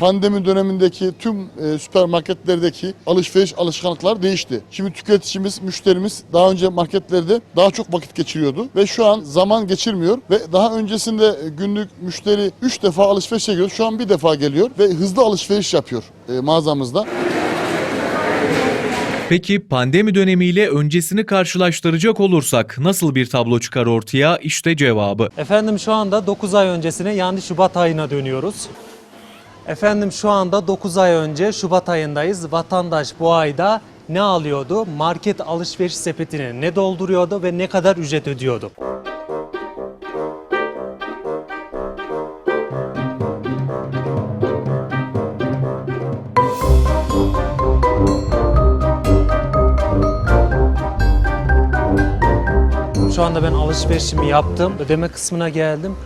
Pandemi dönemindeki tüm e, süpermarketlerdeki alışveriş alışkanlıklar değişti. Şimdi tüketicimiz, müşterimiz daha önce marketlerde daha çok vakit geçiriyordu ve şu an zaman geçirmiyor ve daha öncesinde e, günlük müşteri 3 defa alışverişe geliyor. Şu an bir defa geliyor ve hızlı alışveriş yapıyor e, mağazamızda. Peki pandemi dönemiyle öncesini karşılaştıracak olursak nasıl bir tablo çıkar ortaya? İşte cevabı. Efendim şu anda 9 ay öncesine yani Şubat ayına dönüyoruz. Efendim şu anda 9 ay önce Şubat ayındayız. Vatandaş bu ayda ne alıyordu? Market alışveriş sepetine ne dolduruyordu ve ne kadar ücret ödüyordu? Şu anda ben alışverişimi yaptım. Ödeme kısmına geldim.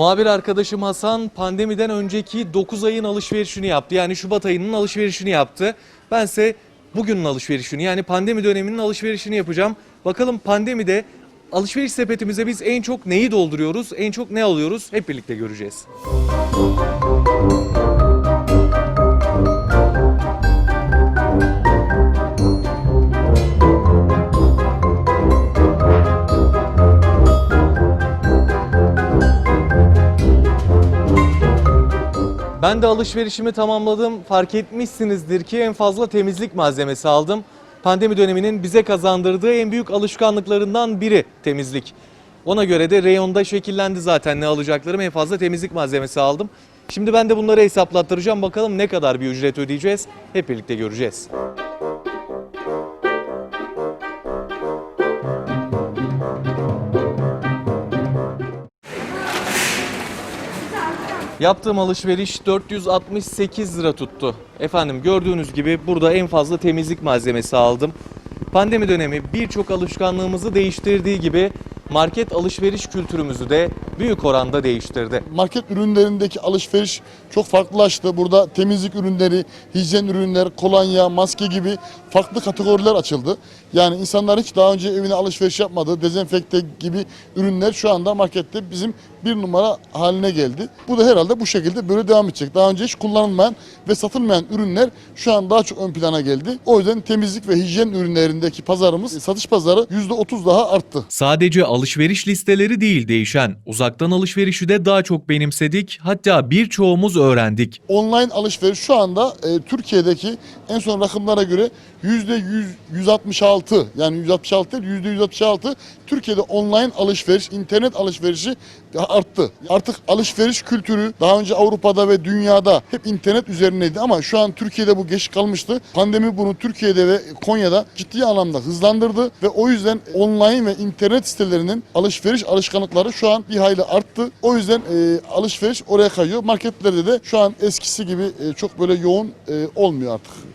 Muhabir arkadaşım Hasan pandemiden önceki 9 ayın alışverişini yaptı. Yani Şubat ayının alışverişini yaptı. Bense bugünün alışverişini yani pandemi döneminin alışverişini yapacağım. Bakalım pandemide alışveriş sepetimize biz en çok neyi dolduruyoruz, en çok ne alıyoruz hep birlikte göreceğiz. Ben de alışverişimi tamamladım. Fark etmişsinizdir ki en fazla temizlik malzemesi aldım. Pandemi döneminin bize kazandırdığı en büyük alışkanlıklarından biri temizlik. Ona göre de reyonda şekillendi zaten ne alacaklarım en fazla temizlik malzemesi aldım. Şimdi ben de bunları hesaplattıracağım. Bakalım ne kadar bir ücret ödeyeceğiz. Hep birlikte göreceğiz. Yaptığım alışveriş 468 lira tuttu. Efendim gördüğünüz gibi burada en fazla temizlik malzemesi aldım. Pandemi dönemi birçok alışkanlığımızı değiştirdiği gibi market alışveriş kültürümüzü de büyük oranda değiştirdi. Market ürünlerindeki alışveriş çok farklılaştı. Burada temizlik ürünleri, hijyen ürünler, kolonya, maske gibi farklı kategoriler açıldı. Yani insanlar hiç daha önce evine alışveriş yapmadığı dezenfekte gibi ürünler şu anda markette bizim bir numara haline geldi. Bu da herhalde bu şekilde böyle devam edecek. Daha önce hiç kullanılmayan ve satılmayan ürünler şu an daha çok ön plana geldi. O yüzden temizlik ve hijyen ürünlerindeki pazarımız, satış pazarı %30 daha arttı. Sadece alışveriş listeleri değil değişen, uzaktan alışverişi de daha çok benimsedik. Hatta birçoğumuz öğrendik. Online alışveriş şu anda e, Türkiye'deki en son rakımlara göre %100, 166 yani 166 değil %166 Türkiye'de online alışveriş, internet alışverişi arttı. Artık alışveriş kültürü daha önce Avrupa'da ve dünyada hep internet üzerineydi ama şu an Türkiye'de bu geç kalmıştı. Pandemi bunu Türkiye'de ve Konya'da ciddi anlamda hızlandırdı ve o yüzden online ve internet sitelerinin alışveriş alışkanlıkları şu an bir hayli arttı. O yüzden e, alışveriş oraya kayıyor. Marketlerde de şu an eskisi gibi e, çok böyle yoğun e, olmuyor artık.